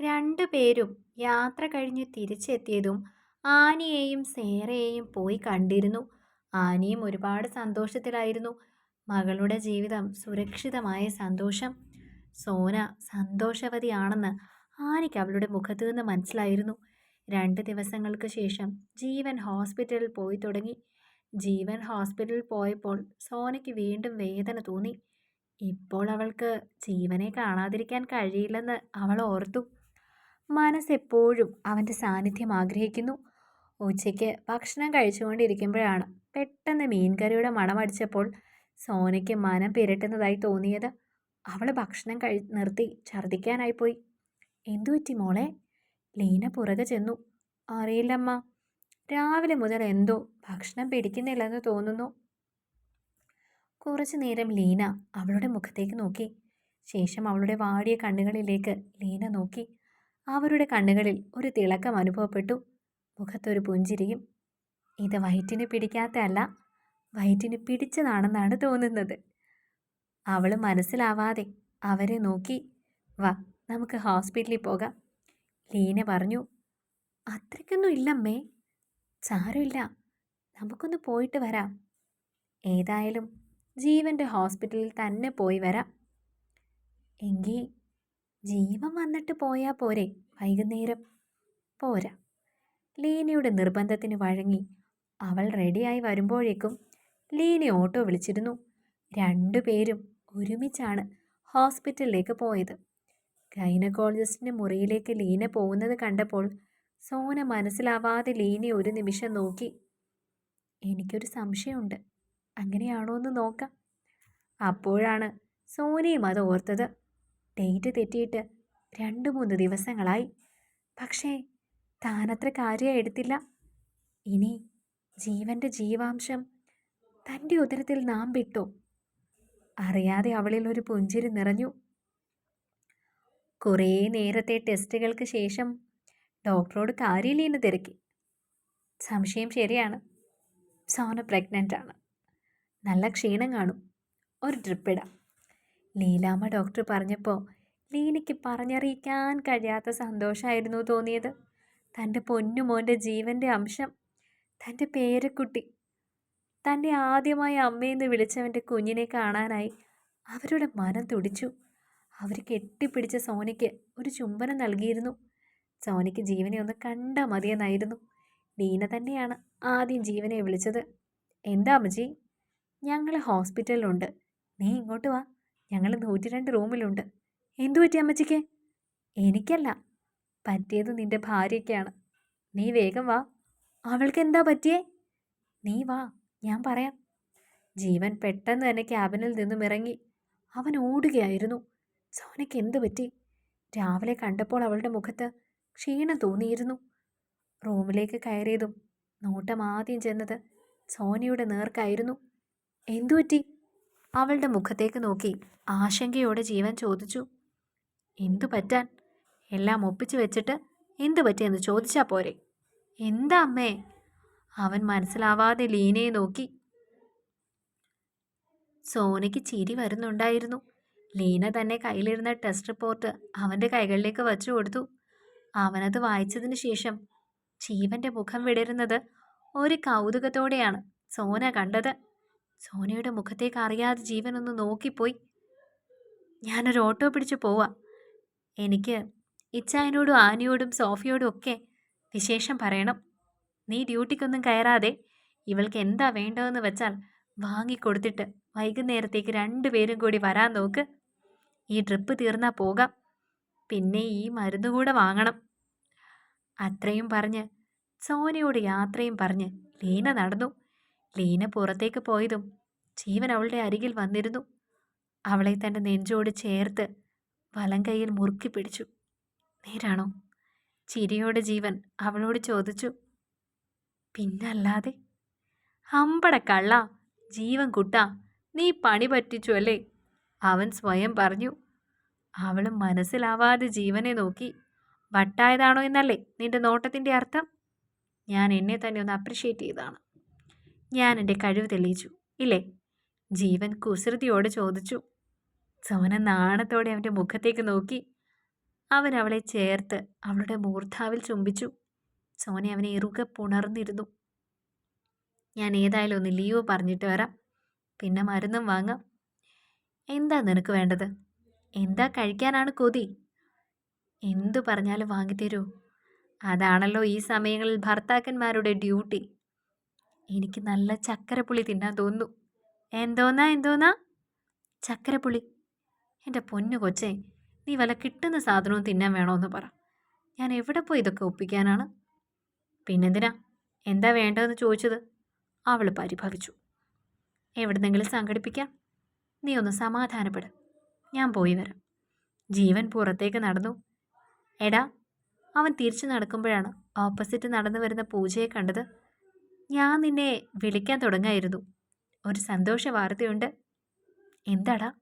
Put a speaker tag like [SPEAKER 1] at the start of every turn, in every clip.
[SPEAKER 1] രണ്ടു പേരും യാത്ര കഴിഞ്ഞ് തിരിച്ചെത്തിയതും ആനിയെയും സേറയെയും പോയി കണ്ടിരുന്നു. ആനിയും ഒരുപാട് സന്തോഷത്തിലായിരുന്നു. മകളുടെ ജീവിതം സുരക്ഷിതമായ സന്തോഷം. സോന സന്തോഷവതിയാണെന്ന് ആനിക്ക് അവളുടെ മുഖത്തു നിന്ന് മനസ്സിലായിരുന്നു. രണ്ട് ദിവസങ്ങൾക്ക് ശേഷം ജീവൻ ഹോസ്പിറ്റലിൽ പോയി തുടങ്ങി. ജീവൻ ഹോസ്പിറ്റലിൽ പോയപ്പോൾ സോനയ്ക്ക് വീണ്ടും വേദന തോന്നി. ഇപ്പോൾ അവൾക്ക് ജീവനെ കാണാതിരിക്കാൻ കഴിയില്ലെന്ന് അവൾ ഓർത്തു. മനസ്സെപ്പോഴും അവന്റെ സാന്നിധ്യം ആഗ്രഹിക്കുന്നു. ഉച്ചയ്ക്ക് ഭക്ഷണം കഴിച്ചുകൊണ്ടിരിക്കുമ്പോഴാണ് പെട്ടെന്ന് മീൻകറിയുടെ മണമടിച്ചപ്പോൾ സോനയ്ക്ക് മനം പിരട്ടുന്നതായി തോന്നിയത്. അവൾ ഭക്ഷണം കഴി നിർത്തി ഛർദ്ദിക്കാനായിപ്പോയി എന്തു പറ്റി മോളെ? ലീന പുറകെ ചെന്നു. അറിയില്ലമ്മ. രാവിലെ മുതൽ എന്തോ ഭക്ഷണം പിടിക്കുന്നില്ലെന്ന് തോന്നുന്നു. കുറച്ചു നേരം ലീന അവളുടെ മുഖത്തേക്ക് നോക്കി. ശേഷം അവളുടെ വാടിയ കണ്ണുകളിലേക്ക് ലീന നോക്കി. അവരുടെ കണ്ണുകളിൽ ഒരു തിളക്കം അനുഭവപ്പെട്ടു. മുഖത്തൊരു പുഞ്ചിരിയും ഇത് വയറ്റിന് പിടിക്കാത്തല്ല വയറ്റിന് പിടിച്ചതാണെന്നാണ് തോന്നുന്നത്. അവൾ മനസ്സിലാവാതെ അവരെ നോക്കി വാ നമുക്ക് ഹോസ്പിറ്റലിൽ പോകാം ലീന പറഞ്ഞു അത്രയ്ക്കൊന്നും ഇല്ലമ്മേ സാരമില്ല നമുക്കൊന്ന് പോയിട്ട് വരാം. ഏതായാലും ജീവന്റെ ഹോസ്പിറ്റലിൽ തന്നെ പോയി വരാം. എങ്കിൽ ജീവൻ വന്നിട്ട് പോയാൽ പോരെ. വൈകുന്നേരം പോരാ. ലീനയുടെ നിർബന്ധത്തിന് വഴങ്ങി അവൾ റെഡിയായി വരുമ്പോഴേക്കും ലീന ഓട്ടോ വിളിച്ചിരുന്നു. രണ്ടുപേരും ഒരുമിച്ചാണ് ഹോസ്പിറ്റലിലേക്ക് പോയത്. ഗൈനക്കോളജിസ്റ്റിന്റെ മുറിയിലേക്ക് ലീന പോകുന്നത് കണ്ടപ്പോൾ സോന മനസ്സിലാവാതെ ലീനെ ഒരു നിമിഷം നോക്കി. എനിക്കൊരു സംശയമുണ്ട്. അങ്ങനെയാണോ എന്ന് നോക്കാം. അപ്പോഴാണ് സോനയും അത് ഓർത്തത്. ഡേറ്റ് തെറ്റിയിട്ട് രണ്ട് മൂന്ന് ദിവസങ്ങളായി. പക്ഷേ താനത്ര കാര്യം എടുത്തില്ല. ഇനി ജീവന്റെ ജീവാംശം തന്റെ ഉദരത്തിൽ നാം വിട്ടു. അറിയാതെ അവളിൽ ഒരു പുഞ്ചിരി നിറഞ്ഞു. കുറേ നേരത്തെ ടെസ്റ്റുകൾക്ക് ശേഷം ഡോക്ടറോട് കാര്യമില്ലെന്ന് തിരക്കി. സംശയം ശരിയാണ്. സോന പ്രഗ്നന്റ് ആണ്. നല്ല ക്ഷീണം കാണും. ഒരു ട്രിപ്പ് ഇടാം. ലീലാമ്മ ഡോക്ടർ പറഞ്ഞപ്പോൾ ലീനയ്ക്ക് പറഞ്ഞറിയിക്കാൻ കഴിയാത്ത സന്തോഷമായിരുന്നു തോന്നിയത്. തന്റെ പൊന്നുമോന്റെ ജീവന്റെ അംശം തന്റെ പേരക്കുട്ടി തന്റെ ആദ്യമായി അമ്മയെന്ന് വിളിച്ചവന്റെ കുഞ്ഞിനെ കാണാനായി അവരുടെ മനം തുടിച്ചു. അവർ കെട്ടിപ്പിടിച്ച സോനയ്ക്ക് ഒരു ചുംബനം നൽകിയിരുന്നു. സോനയ്ക്ക് ജീവനെ ഒന്ന് കണ്ടാൽ മതിയെന്നായിരുന്നു. ലീന തന്നെയാണ് ആദ്യം ജീവനെ വിളിച്ചത്. എന്താ അമ്മജി ഞങ്ങൾ ഹോസ്പിറ്റലിലുണ്ട്. നീ ഇങ്ങോട്ട് വാ. ഞങ്ങൾ നൂറ്റി രണ്ട് റൂമിലുണ്ട്. എന്തു പറ്റി അമ്മച്ചിക്ക്? എനിക്കല്ല. പറ്റിയത് നിന്റെ ഭാര്യയ്ക്കാണ്. നീ വേഗം വാ. അവൾക്ക് എന്താ പറ്റിയേ? നീ വാ. ഞാൻ പറയാം. ജീവൻ പെട്ടെന്ന് തന്നെ ക്യാബിനിൽ നിന്നും ഇറങ്ങി. അവൻ ഓടുകയായിരുന്നു. സോനയ്ക്ക് എന്ത് പറ്റി? രാവിലെ കണ്ടപ്പോൾ അവളുടെ മുഖത്ത് ക്ഷീണം തോന്നിയിരുന്നു. റൂമിലേക്ക് കയറിയതും നോട്ടം ആദ്യം ചെന്നത് സോനയുടെ നേർക്കായിരുന്നു. എന്തു പറ്റി? അവളുടെ മുഖത്തേക്ക് നോക്കി ആശങ്കയോടെ ജീവൻ ചോദിച്ചു. എന്തു പറ്റാൻ? എല്ലാം ഒപ്പിച്ചു വെച്ചിട്ട് എന്തു പറ്റിയെന്ന് ചോദിച്ചാൽ പോരെ? എന്താ അമ്മേ? അവൻ മനസ്സിലാവാതെ ലീനയെ നോക്കി. സോനയ്ക്ക് ചിരി വരുന്നുണ്ടായിരുന്നു. ലീന തന്നെ കയ്യിലിരുന്ന ടെസ്റ്റ് റിപ്പോർട്ട് അവന്റെ കൈകളിലേക്ക് വച്ചു കൊടുത്തു. അവനത് വായിച്ചതിന് ശേഷം ജീവന്റെ മുഖം വിടരുന്നത് ഒരു കൗതുകത്തോടെയാണ് സോന കണ്ടത്. സോനയുടെ മുഖത്തേക്ക് അറിയാതെ ജീവൻ ഒന്ന് നോക്കിപ്പോയി. ഞാനൊരു ഓട്ടോ പിടിച്ച് പോവാ. എനിക്ക് ഇച്ചായനോടും ആനിയോടും സോഫിയോടും ഒക്കെ വിശേഷം പറയണം. നീ ഡ്യൂട്ടിക്കൊന്നും കയറാതെ ഇവൾക്ക് എന്താ വേണ്ടതെന്ന് വെച്ചാൽ വാങ്ങിക്കൊടുത്തിട്ട് വൈകുന്നേരത്തേക്ക് രണ്ടുപേരും കൂടി വരാൻ നോക്ക്. ഈ ട്രിപ്പ് തീർന്നാൽ പോകാം. പിന്നെ ഈ മരുന്ന് കൂടെ വാങ്ങണം. അത്രയും പറഞ്ഞ് സോനയോട് യാത്രയും പറഞ്ഞ് ലീന നടന്നു. ലീന പുറത്തേക്ക് പോയതും ജീവൻ അവളുടെ അരികിൽ വന്നിരുന്നു. അവളെ തന്റെ നെഞ്ചോട് ചേർത്ത് വലം കൈയിൽ മുറുക്കി പിടിച്ചു. നേരാണോ? ചിരിയോടെ ജീവൻ അവളോട് ചോദിച്ചു. പിന്നല്ലാതെ? അമ്പട കള്ള ജീവൻ കുട്ട നീ പണി പറ്റിച്ചു അല്ലേ? അവൻ സ്വയം പറഞ്ഞു. അവളും മനസ്സിലാവാതെ ജീവനെ നോക്കി. വട്ടായതാണോ എന്നല്ലേ നിന്റെ നോട്ടത്തിന്റെ അർത്ഥം? ഞാൻ എന്നെ തന്നെ ഒന്ന് അപ്രിഷ്യേറ്റ് ചെയ്താണ് ഞാൻ എന്റെ കഴിവ് തെളിയിച്ചു. ഇല്ലേ? ജീവൻ കുസൃതിയോട് ചോദിച്ചു. സോന നാണത്തോടെ അവന്റെ മുഖത്തേക്ക് നോക്കി. അവൻ അവളെ ചേർത്ത് അവളുടെ മൂർധാവിൽ ചുംബിച്ചു. സോന അവനെ ഇറുകെ പുണർന്നിരുന്നു. ഞാൻ ഏതായാലും ഒന്ന് ലീവ് പറഞ്ഞിട്ട് വരാം. പിന്നെ മരുന്നും വാങ്ങാം. എന്താ നിനക്ക് വേണ്ടത്? എന്താ കഴിക്കാനാണ് കൊതി? എന്തു പറഞ്ഞാലും വാങ്ങിത്തരൂ. അതാണല്ലോ ഈ സമയങ്ങളിൽ ഭർത്താക്കന്മാരുടെ ഡ്യൂട്ടി. എനിക്ക് നല്ല ചക്കരപ്പുളി തിന്നാൻ തോന്നുന്നു. എന്തോന്നാ എന്തോന്നാ? ചക്കരപ്പുളി. എന്റെ പൊന്നു കൊച്ചേ നീ വല്ല കിട്ടുന്ന സാധനവും തിന്നാൻ വേണമെന്ന് പറ. ഞാൻ എവിടെ പോയി ഇതൊക്കെ ഒപ്പിക്കാനാണ്? പിന്നെന്തിനാ? എന്താ വേണ്ടതെന്ന് ചോദിച്ചത്? അവൾ പരിഭവിച്ചു. എവിടുന്നെങ്കിലും സംഘടിപ്പിക്കാം? നീ ഒന്ന് സമാധാനപ്പെട്. ഞാൻ പോയി വരാം. ജീവൻ പുറത്തേക്ക് നടന്നു. എടാ അവൻ തിരിച്ചു നടക്കുമ്പോഴാണ് ഓപ്പോസിറ്റ് നടന്നു വരുന്ന പൂജയെ കണ്ടത്. ഞാൻ നിന്നെ വിളിക്കാൻ തുടങ്ങായിരുന്നു. ഒരു സന്തോഷ വാർത്തയുണ്ട്. എന്താടാ?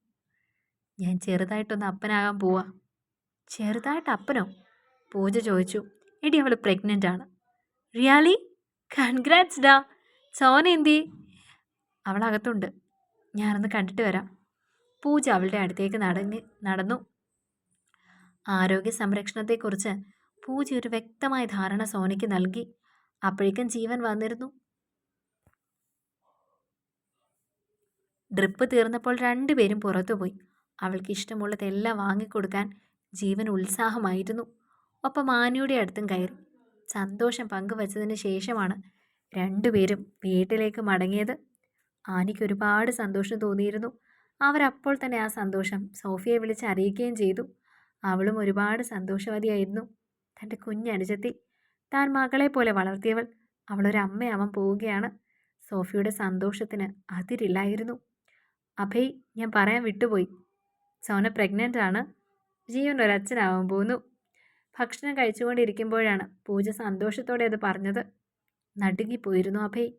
[SPEAKER 1] ഞാൻ ചെറുതായിട്ടൊന്ന് അപ്പനാകാൻ പോവാ. ചെറുതായിട്ട് അപ്പനോ? പൂജ ചോദിച്ചു. എടി അവൾ പ്രഗ്നന്റ് ആണ്. റിയാലി കൺഗ്രാറ്റ്സ് ഡാ. സോന എന്തി അവൾ അകത്തുണ്ട് ഞാനൊന്ന് കണ്ടിട്ട് വരാം. പൂജ അവളുടെ അടുത്തേക്ക് നടങ്ങി നടന്നു. ആരോഗ്യ സംരക്ഷണത്തെക്കുറിച്ച് പൂജ ഒരു വ്യക്തമായ ധാരണ സോനയ്ക്ക് നൽകി. അപ്പോഴേക്കും ജീവൻ വന്നിരുന്നു. ഡ്രിപ്പ് തീർന്നപ്പോൾ രണ്ടുപേരും പുറത്തുപോയി അവൾക്ക് ഇഷ്ടമുള്ളതെല്ലാം വാങ്ങിക്കൊടുക്കാൻ ജീവൻ ഉത്സാഹമായിരുന്നു. ഒപ്പം ആനയുടെ അടുത്തും കയറി. സന്തോഷം പങ്കുവച്ചതിന് ശേഷമാണ് രണ്ടുപേരും വീട്ടിലേക്ക് മടങ്ങിയത്. ആനിക്ക് ഒരുപാട് സന്തോഷം തോന്നിയിരുന്നു. അവരപ്പോൾ തന്നെ ആ സന്തോഷം സോഫിയെ വിളിച്ച് അറിയിക്കുകയും ചെയ്തു. അവളും ഒരുപാട് സന്തോഷവതിയായിരുന്നു. തന്റെ കുഞ്ഞനുജത്തി താൻ മകളെ പോലെ വളർത്തിയവൾ. അവളൊരമ്മയാവാൻ പോവുകയാണ്. സോഫിയുടെ സന്തോഷത്തിന് അതിരില്ലായിരുന്നു. അഭയ് ഞാൻ പറയാൻ വിട്ടുപോയി. സോന പ്രഗ്നന്റ് ആണ്. ജീവൻ ഒരച്ഛനാവാൻ പോകുന്നു ഭക്ഷണം കഴിച്ചുകൊണ്ടിരിക്കുമ്പോഴാണ് പൂജ സന്തോഷത്തോടെ അത് പറഞ്ഞത്. നടുങ്ങിപ്പോയിരുന്നു അഭയ്.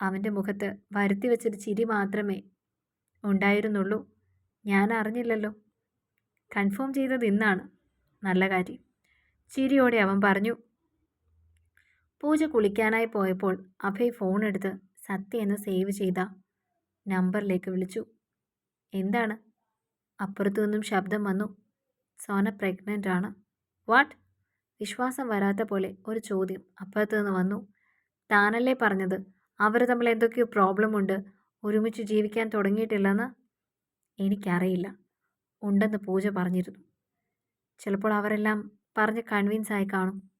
[SPEAKER 1] അവന്റെ മുഖത്ത് വരുത്തി വെച്ചൊരു ചിരി മാത്രമേ ഉണ്ടായിരുന്നുള്ളൂ. ഞാൻ അറിഞ്ഞില്ലല്ലോ. കൺഫേം ചെയ്തത് ഇന്നാണ്. നല്ല കാര്യം. ചിരിയോടെ അവൻ പറഞ്ഞു പൂജ കുളിക്കാനായി പോയപ്പോൾ അഭയ് ഫോൺ എടുത്ത് സത്യ എന്ന് സേവ് ചെയ്ത നമ്പറിലേക്ക് വിളിച്ചു. എന്താണ്? അപ്പുറത്തു നിന്നും ശബ്ദം വന്നു. സോന പ്രഗ്നന്റ് ആണ്. വാട്ട് വിശ്വാസം വരാത്ത പോലെ ഒരു ചോദ്യം അപ്പുറത്തു നിന്ന് വന്നു. താനല്ലേ പറഞ്ഞത്? അവർ തമ്മിൽ എന്തൊക്കെയോ പ്രോബ്ലം ഉണ്ട്. ഒരുമിച്ച് ജീവിക്കാൻ തുടങ്ങിയിട്ടില്ലെന്ന്? എനിക്കറിയില്ല. ഉണ്ടെന്ന് പൂജ പറഞ്ഞിരുന്നു. ചിലപ്പോൾ അവരെല്ലാം പറഞ്ഞ് കൺവിൻസ് ആയി കാണും.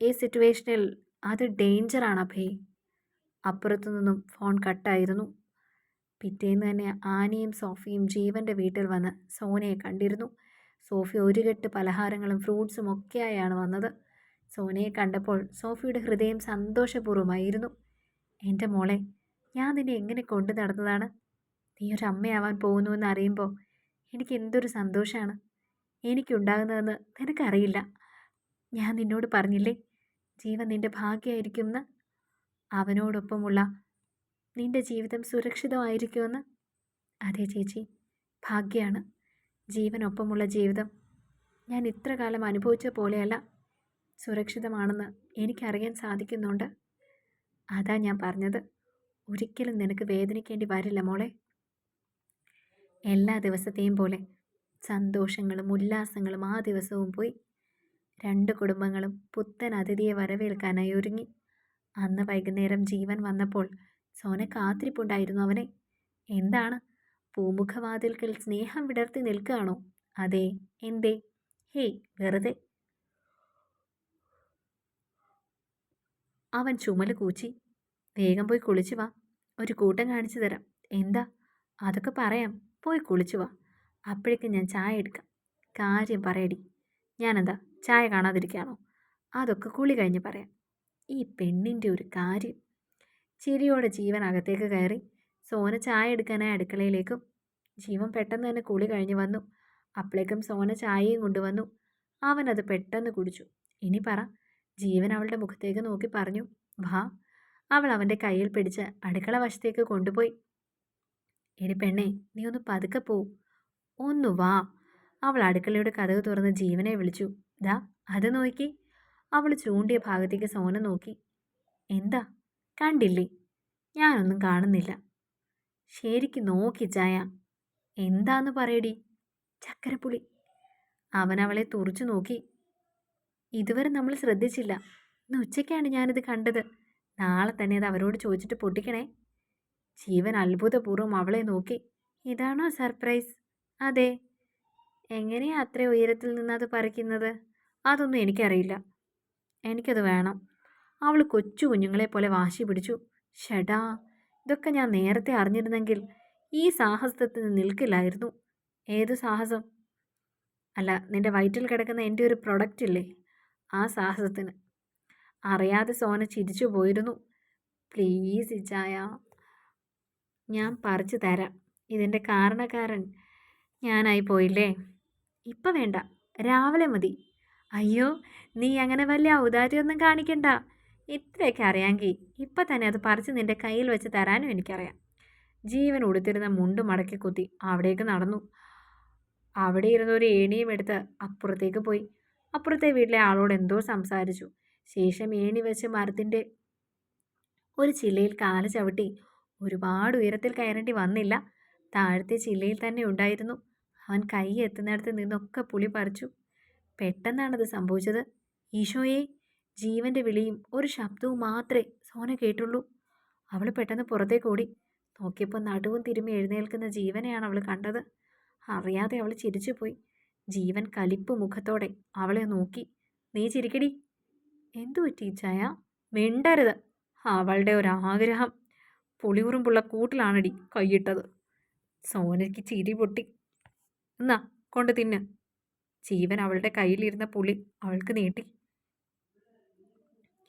[SPEAKER 1] ഈ സിറ്റുവേഷനിൽ അത് ഡേഞ്ചറാണ് അഭയ് അപ്പുറത്തു നിന്നും ഫോൺ കട്ടായിരുന്നു. പിറ്റേന്ന് തന്നെ ആനയും സോഫിയും ജീവന്റെ വീട്ടിൽ വന്ന് സോനയെ കണ്ടിരുന്നു. സോഫി ഒരു കെട്ട് പലഹാരങ്ങളും ഫ്രൂട്ട്സും ഒക്കെയായാണ് വന്നത്. സോനയെ കണ്ടപ്പോൾ സോഫിയുടെ ഹൃദയം സന്തോഷപൂർവമായിരുന്നു. എന്റെ മോളെ ഞാൻ നിന്നെ എങ്ങനെ കൊണ്ടു നടന്നതാണ്? നീ ഒരു അമ്മയാവാൻ പോകുന്നുവെന്ന് അറിയുമ്പോൾ എനിക്ക് എന്തൊരു സന്തോഷമാണ് എനിക്കുണ്ടാകുന്നതെന്ന് നിനക്കറിയില്ല. ഞാൻ നിന്നോട് പറഞ്ഞില്ലേ? ജീവൻ നിന്റെ ഭാഗ്യമായിരിക്കുമെന്ന് അവനോടൊപ്പമുള്ള നിന്റെ ജീവിതം സുരക്ഷിതമായിരിക്കുമെന്ന്? അതെ ചേച്ചി ഭാഗ്യമാണ് ജീവനൊപ്പമുള്ള ജീവിതം ഞാൻ ഇത്ര കാലം അനുഭവിച്ച പോലെയല്ല സുരക്ഷിതമാണെന്ന് എനിക്കറിയാൻ സാധിക്കുന്നുണ്ട്. അതാ ഞാൻ പറഞ്ഞത്. ഒരിക്കലും നിനക്ക് വേദനിക്കേണ്ടി വരില്ല മോളെ. എല്ലാ ദിവസത്തെയും പോലെ സന്തോഷങ്ങളും ഉല്ലാസങ്ങളും ആ ദിവസവും പോയി രണ്ട് കുടുംബങ്ങളും പുത്തൻ അതിഥിയെ വരവേൽക്കാനായി ഒരുങ്ങി. അന്ന് വൈകുന്നേരം ജീവൻ വന്നപ്പോൾ സോന കാത്തിരിപ്പുണ്ടായിരുന്നു അവനെ. എന്താണ്? പൂമുഖവാതിൽക്കൽ സ്നേഹം വിടർത്തി നിൽക്കുകയാണോ? അതെ എന്തേ? ഹേയ് വെറുതെ. അവൻ ചുമൽ കൂച്ചി. വേഗം പോയി കുളിച്ചു വാ. ഒരു കൂട്ടം കാണിച്ചു തരാം. എന്താ? അതൊക്കെ പറയാം. പോയി കുളിച്ചു വാ. അപ്പോഴേക്കും ഞാൻ ചായ എടുക്കാം. കാര്യം പറയടി. ഞാനെന്താ? ചായ കാണാതിരിക്കുകയാണോ അതൊക്കെ കുളി കഴിഞ്ഞ് പറയാം. ഈ പെണ്ണിന്റെ ഒരു കാര്യം. ചിരിയോടെ ജീവൻ അകത്തേക്ക് കയറി സോന ചായ എടുക്കാനായി അടുക്കളയിലേക്കും ജീവൻ പെട്ടെന്ന് തന്നെ കുളി കഴിഞ്ഞ് വന്നു. അപ്പോഴേക്കും സോന ചായയും കൊണ്ടുവന്നു. അവൻ അത് പെട്ടെന്ന് കുടിച്ചു. ഇനി പറ. ജീവൻ അവളുടെ മുഖത്തേക്ക് നോക്കി പറഞ്ഞു. വാ. അവൾ അവന്റെ കയ്യിൽ പിടിച്ച് അടുക്കള വശത്തേക്ക് കൊണ്ടുപോയി. എടി പെണ്ണേ നീ ഒന്ന് പതുക്കെ പോ. ഒന്ന് വാ. അവൾ അടുക്കളയുടെ കഥക് തുറന്ന് ജീവനെ വിളിച്ചു. ദാ അത് നോക്കി. അവൾ ചൂണ്ടിയ ഭാഗത്തേക്ക് സോന നോക്കി. എന്താ? കണ്ടില്ലേ? ഞാനൊന്നും കാണുന്നില്ല. ശരിക്ക് നോക്കി ചായ. എന്താന്ന് പറയടി? ചക്കരപ്പുളി. അവൻ അവളെ തുറച്ചു നോക്കി. ഇതുവരെ നമ്മൾ ശ്രദ്ധിച്ചില്ല. ഇന്ന് ഉച്ചയ്ക്കാണ് ഞാനിത് കണ്ടത്. നാളെ തന്നെ അത് അവരോട് ചോദിച്ചിട്ട് പൊട്ടിക്കണേ. ജീവൻ അത്ഭുതപൂർവം അവളെ നോക്കി. ഇതാണോ സർപ്രൈസ്? അതെ. എങ്ങനെയാ അത്ര ഉയരത്തിൽ നിന്ന് അത് പറിക്കുന്നത്? അതൊന്നും എനിക്കറിയില്ല. എനിക്കത് വേണം. അവൾ കൊച്ചു കുഞ്ഞുങ്ങളെ പോലെ വാശി പിടിച്ചു. ഷടാ ഇതൊക്കെ ഞാൻ നേരത്തെ അറിഞ്ഞിരുന്നെങ്കിൽ ഈ സാഹസത്തിന് നിൽക്കില്ലായിരുന്നു. ഏത് സാഹസം? അല്ല നിന്റെ വയറ്റിൽ കിടക്കുന്ന എന്റെ ഒരു പ്രൊഡക്റ്റ് ഇല്ലേ? ആ സാഹസത്തിന്. അറിയാതെ സോന ചിരിച്ചു പോയിരുന്നു. പ്ലീസ് ഇച്ചായ ഞാൻ പറിച്ചു തരാം. ഇതിന്റെ കാരണക്കാരൻ ഞാനായി പോയില്ലേ? ഇപ്പം വേണ്ട രാവിലെ മതി. അയ്യോ നീ അങ്ങനെ വലിയ ഔദാര്യമൊന്നും കാണിക്കണ്ട. ഇത്രയൊക്കെ അറിയാമെങ്കിൽ ഇപ്പം തന്നെ അത് പറിച്ച് നിന്റെ കയ്യിൽ വെച്ച് തരാനും എനിക്കറിയാം. ജീവൻ ഉടുത്തിരുന്ന മുണ്ട് മടക്കി കുത്തി അവിടേക്ക് നടന്നു. അവിടെ ഇരുന്ന ഒരു ഏണിയും എടുത്ത് അപ്പുറത്തേക്ക് പോയി. അപ്പുറത്തെ വീട്ടിലെ ആളോട് എന്തോ സംസാരിച്ചു. ശേഷം ഏണി വെച്ച് മരത്തിന്റെ ഒരു ചില്ലയിൽ കാൽ ചവിട്ടി ഒരുപാട് ഉയരത്തിൽ കയറേണ്ടി വന്നില്ല. താഴത്തെ ചില്ലയിൽ തന്നെ ഉണ്ടായിരുന്നു. അവൻ കൈ എത്തുന്നിടത്ത് നിന്നൊക്കെ പുളി പറിച്ചു. പെട്ടെന്നാണത് സംഭവിച്ചത്. ഈശോയെ ജീവന്റെ വിളിയും ഒരു ശബ്ദവും മാത്രമേ സോന കേട്ടുള്ളൂ. അവൾ പെട്ടെന്ന് പുറത്തേക്ക് ഓടി. നോക്കിയപ്പോൾ നടുവും തിരുമ്മി എഴുന്നേൽക്കുന്ന ജീവനെയാണ് അവൾ കണ്ടത്. അറിയാതെ അവൾ ചിരിച്ചുപോയി. ജീവൻ കലിപ്പ് മുഖത്തോടെ അവളെ നോക്കി. നീ ചിരിക്കടി. എന്തു പറ്റി ചായ? മിണ്ടരുത്. അവളുടെ ഒരാഗ്രഹം. പുളിയുറുമ്പുള്ള കൂട്ടിലാണടി കൈയിട്ടത്. സോനയ്ക്ക് ചിരി പൊട്ടി. എന്നാ കൊണ്ട് തിന്ന്. ജീവൻ അവളുടെ കയ്യിലിരുന്ന പുളി അവൾക്ക് നീട്ടി.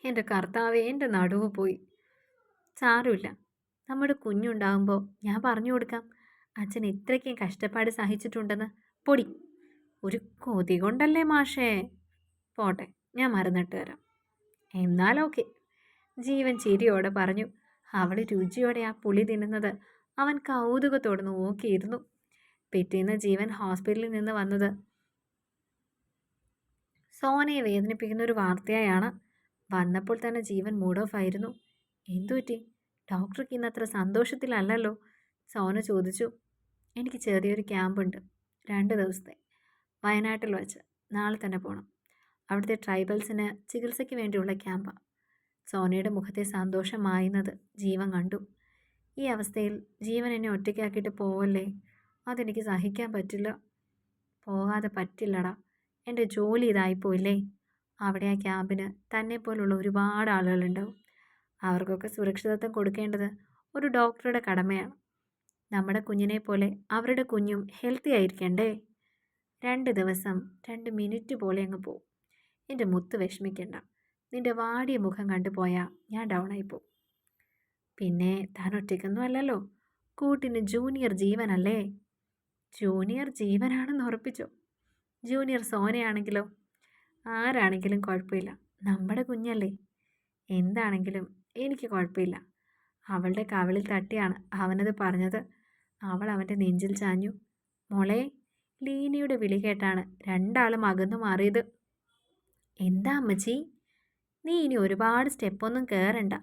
[SPEAKER 1] എന്റെ കർത്താവ് എന്റെ നടുവ് പോയി. സാരമില്ല. നമ്മുടെ കുഞ്ഞുണ്ടാകുമ്പോൾ ഞാൻ പറഞ്ഞു കൊടുക്കാം. അച്ഛൻ ഇത്രയ്ക്കും കഷ്ടപ്പാട് സഹിച്ചിട്ടുണ്ടെന്ന്. പൊടി. ഒരു കൊതി കൊണ്ടല്ലേ മാഷേ? പോട്ടെ ഞാൻ മറന്നിട്ട് വരാം. എന്നാൽ ഓക്കെ. ജീവൻ ചിരിയോടെ പറഞ്ഞു. അവൾ രുചിയോടെ ആ പുളി തിന്നുന്നത് അവൻ കൗതുകത്തോടെ നോക്കിയിരുന്നു. പിറ്റേന്ന് ജീവൻ ഹോസ്പിറ്റലിൽ നിന്ന് വന്നത്. സോനയെ വേദനിപ്പിക്കുന്ന ഒരു വാർത്തയായാണ് വന്നപ്പോൾ തന്നെ ജീവൻ മൂഡ് ഓഫ് ആയിരുന്നു. എന്തുപറ്റി? ഡോക്ടർക്ക് ഇന്ന് അത്ര സന്തോഷത്തിലല്ലല്ലോ? സോന ചോദിച്ചു. എനിക്ക് ചെറിയൊരു ക്യാമ്പുണ്ട്. രണ്ട് ദിവസത്തെ. വയനാട്ടിൽ വച്ച്. നാളെ തന്നെ പോകണം അവിടുത്തെ ട്രൈബൽസിന് ചികിത്സയ്ക്ക് വേണ്ടിയുള്ള ക്യാമ്പാണ് സോനയുടെ മുഖത്തെ സന്തോഷം മായുന്നത് ജീവൻ കണ്ടു. ഈ അവസ്ഥയിൽ ജീവൻ എന്നെ ഒറ്റയ്ക്കാക്കിയിട്ട് പോവല്ലേ? അതെനിക്ക് സഹിക്കാൻ പറ്റില്ല. പോകാതെ പറ്റില്ലടാ. എന്റെ ജോലി ഇതായിപ്പോയില്ലേ? അവിടെ ആ ക്യാമ്പിന് തന്നെ പോലുള്ള ഒരുപാട് ആളുകളുണ്ടാവും. അവർക്കൊക്കെ സുരക്ഷിതത്വം കൊടുക്കേണ്ടത് ഒരു ഡോക്ടറുടെ കടമയാണ്. നമ്മുടെ കുഞ്ഞിനെ പോലെ അവരുടെ കുഞ്ഞും ഹെൽത്തി ആയിരിക്കണ്ടേ? രണ്ട് ദിവസം രണ്ട് മിനിറ്റ് പോലെ അങ്ങ് പോവും. എന്റെ മുത്ത് വിഷമിക്കണ്ട. നിന്റെ വാടിയ മുഖം കണ്ടുപോയാൽ ഞാൻ ഡൗൺ ആയിപ്പോവും പിന്നെ താൻ ഒറ്റയ്ക്കൊന്നും അല്ലല്ലോ. കൂട്ടിന് ജൂനിയർ ജീവനല്ലേ? ജൂനിയർ ജീവനാണെന്ന് ഉറപ്പിച്ചോ. ജൂനിയർ സോനയാണെങ്കിലോ? ആരാണെങ്കിലും കുഴപ്പമില്ല. നമ്മുടെ കുഞ്ഞല്ലേ? എന്താണെങ്കിലും എനിക്ക് കുഴപ്പമില്ല. അവളുടെ കവിളിൽ തട്ടിയാണ് അവനത് പറഞ്ഞത്. അവൾ അവന്റെ നെഞ്ചിൽ ചാഞ്ഞു. മോളെ ലീനയുടെ വിളി കേട്ടാണ് രണ്ടാളും അകന്നു മാറിയത്. എന്താ അമ്മച്ചി? നീ ഇനി ഒരുപാട് സ്റ്റെപ്പൊന്നും കയറണ്ട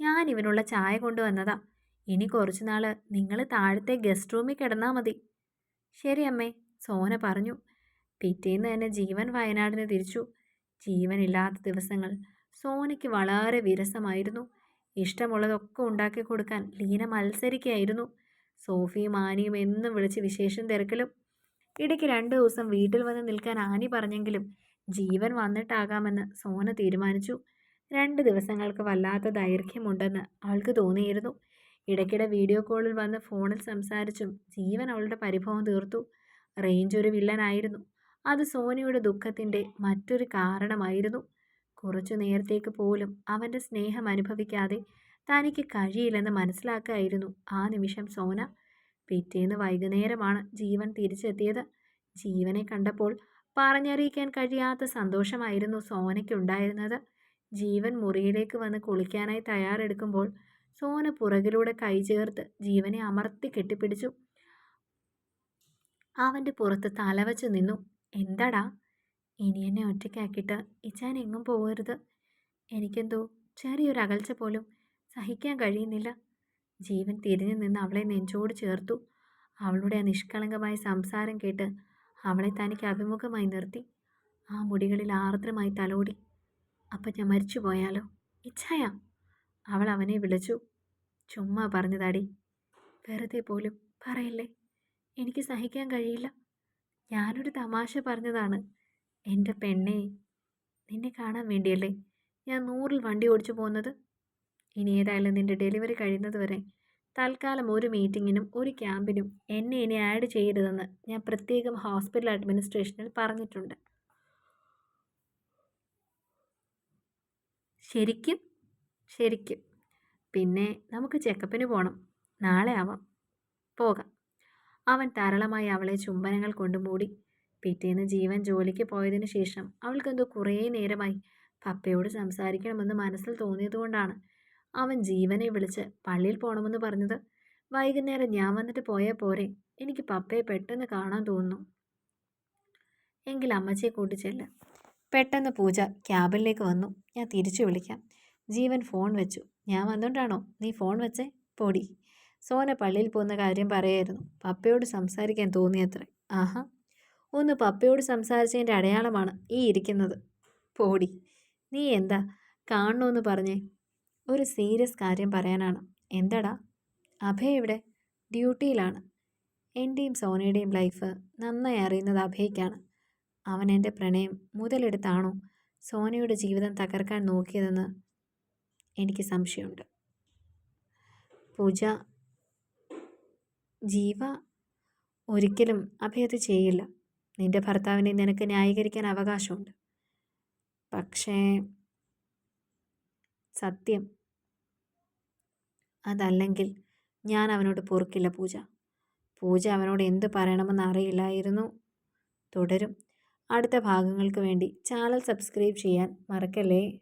[SPEAKER 1] ഞാൻ ഇവനുള്ള ചായ കൊണ്ടുവന്നതാ. ഇനി കുറച്ചുനാൾ നിങ്ങൾ താഴത്തെ ഗസ്റ്റ് റൂമിൽ കിടന്നാൽ മതി. ശരി അമ്മേ സോന പറഞ്ഞു. പിറ്റേന്ന് തന്നെ ജീവൻ വയനാടിന് തിരിച്ചു. ജീവനില്ലാത്ത ദിവസങ്ങൾ. സോനയ്ക്ക് വളരെ വിരസമായിരുന്നു. ഇഷ്ടമുള്ളതൊക്കെ ഉണ്ടാക്കി കൊടുക്കാൻ ലീന മത്സരിക്കുകയായിരുന്നു. സോഫിയും ആനിയും എന്നും വിളിച്ച് വിശേഷം തിരക്കലും. ഇടയ്ക്ക് രണ്ട് ദിവസം വീട്ടിൽ വന്ന് നിൽക്കാൻ ആനി പറഞ്ഞെങ്കിലും ജീവൻ വന്നിട്ടാകാമെന്ന് സോന തീരുമാനിച്ചു. രണ്ട് ദിവസങ്ങൾക്ക് വല്ലാത്ത ദൈർഘ്യമുണ്ടെന്ന് അവൾക്ക് തോന്നിയിരുന്നു. ഇടയ്ക്കിടെ വീഡിയോ കോളിൽ വന്ന് ഫോണിൽ സംസാരിച്ചും ജീവൻ അവളുടെ പരിഭവം തീർത്തു. റേഞ്ച് ഒരു വില്ലനായിരുന്നു. അത് സോനിയുടെ ദുഃഖത്തിന്റെ മറ്റൊരു കാരണമായിരുന്നു. കുറച്ചു നേരത്തേക്ക് പോലും അവന്റെ സ്നേഹം അനുഭവിക്കാതെ തനിക്ക് കഴിയില്ലെന്ന് മനസ്സിലാക്കായിരുന്നു ആ നിമിഷം സോന. പിറ്റേന്ന് വൈകുന്നേരമാണ് ജീവൻ തിരിച്ചെത്തിയത്. ജീവനെ കണ്ടപ്പോൾ പറഞ്ഞറിയിക്കാൻ കഴിയാത്ത സന്തോഷമായിരുന്നു സോനയ്ക്കുണ്ടായിരുന്നത്. ജീവൻ മുറിയിലേക്ക് വന്ന് കുളിക്കാനായി തയ്യാറെടുക്കുമ്പോൾ സോന പുറകിലൂടെ കൈ ചേർത്ത് ജീവനെ അമർത്തി കെട്ടിപ്പിടിച്ചു. അവന്റെ പുറത്ത് തലവച്ച് നിന്നു. എന്താടാ? ഇനി എന്നെ ഒറ്റയ്ക്കാക്കിയിട്ട് ഇച്ചാൻ എങ്ങും പോകരുത് എനിക്കെന്തോ ചെറിയൊരു അകൽച്ച പോലും സഹിക്കാൻ കഴിയുന്നില്ല. ജീവൻ തിരിഞ്ഞു നിന്ന് അവളെ നെഞ്ചോട് ചേർത്തു. അവളുടെ ആ നിഷ്കളങ്കമായ സംസാരം കേട്ട് അവളെ തനിക്ക് അഭിമുഖമായി നിർത്തി. ആ മുടികളിൽ ആർദ്രമായി തലോടി. അപ്പം ഞാൻ മരിച്ചു പോയാലോ ഇച്ഛായ അവൾ അവനെ വിളിച്ചു. ചുമ്മാ പറഞ്ഞതാടി. വെറുതെ പോലും പറയല്ലേ? എനിക്ക് സഹിക്കാൻ കഴിയില്ല. ഞാനൊരു തമാശ പറഞ്ഞതാണ്. എന്റെ പെണ്ണെ നിന്നെ കാണാൻ വേണ്ടിയല്ലേ ഞാൻ നൂറിൽ വണ്ടി ഓടിച്ചു പോകുന്നത്? ഇനി ഏതായാലും നിന്റെ ഡെലിവറി കഴിയുന്നത് വരെ തൽക്കാലം ഒരു മീറ്റിങ്ങിനും ഒരു ക്യാമ്പിനും എന്നെ ഇനി ആഡ് ചെയ്യരുതെന്ന് ഞാൻ പ്രത്യേകം ഹോസ്പിറ്റൽ അഡ്മിനിസ്ട്രേഷനിൽ പറഞ്ഞിട്ടുണ്ട്. ശരിക്കും? ശരിക്കും. പിന്നെ നമുക്ക് ചെക്കപ്പിന് പോകണം നാളെ ആവാം. പോകാം. അവൻ ധാരാളമായി അവളെ ചുംബനങ്ങൾ കൊണ്ട് മൂടി. പിറ്റേന്ന് ജീവൻ ജോലിക്ക് പോയതിനു ശേഷം അവൾക്കെന്തോ കുറേ നേരമായി പപ്പയോട് സംസാരിക്കണമെന്ന് മനസ്സിൽ തോന്നിയതുകൊണ്ടാണ് അവൻ ജീവനെ വിളിച്ച് പള്ളിയിൽ പോകണമെന്ന് പറഞ്ഞത്. വൈകുന്നേരം ഞാൻ വന്നിട്ട് പോയാൽ പോരെ. എനിക്ക് പപ്പയെ പെട്ടെന്ന് കാണാൻ തോന്നുന്നു. എങ്കിൽ അമ്മച്ചിയെ കൂട്ടിച്ചെല്ല് പെട്ടെന്ന് പൂജ ക്യാബിനിലേക്ക് വന്നു. ഞാൻ തിരിച്ചു വിളിക്കാം. ജീവൻ ഫോൺ വെച്ചു. ഞാൻ വന്നോണ്ടാണോ? നീ ഫോൺ വെച്ചേ? പൊടി. സോന പള്ളിയിൽ പോകുന്ന കാര്യം പറയായിരുന്നു. പപ്പയോട് സംസാരിക്കാൻ തോന്നിയത്രേ. ആഹാ. ഒന്ന് പപ്പയോട് സംസാരിച്ചതിന്റെ അടയാളമാണ് ഈ ഇരിക്കുന്നത്. പോടി. നീ എന്താ കാണണമെന്ന് പറഞ്ഞേ? ഒരു സീരിയസ് കാര്യം പറയാനാണ്. എന്താടാ? അഭയ ഇവിടെ ഡ്യൂട്ടിയിലാണ്. എന്റെയും സോനയുടെയും ലൈഫ് നന്നായി അറിയുന്നത് അഭയ്ക്കാണ്. അവൻ എന്റെ പ്രണയം മുതലെടുത്താണോ സോനയുടെ ജീവിതം തകർക്കാൻ നോക്കിയതെന്ന് എനിക്ക് സംശയമുണ്ട്. പൂജ ജീവ ഒരിക്കലും അഭയത് ചെയ്യില്ല. നിന്റെ ഭർത്താവിനെ നിനക്ക് ന്യായീകരിക്കാൻ അവകാശമുണ്ട്. പക്ഷേ സത്യം അതല്ലെങ്കിൽ ഞാൻ അവനോട് പൊറുക്കില്ല പൂജ. പൂജ അവനോട് എന്ത് പറയണമെന്ന് അറിയില്ലായിരുന്നു. തുടരും. അടുത്ത ഭാഗങ്ങൾക്ക് വേണ്ടി ചാനൽ സബ്സ്ക്രൈബ് ചെയ്യാൻ മറക്കല്ലേ?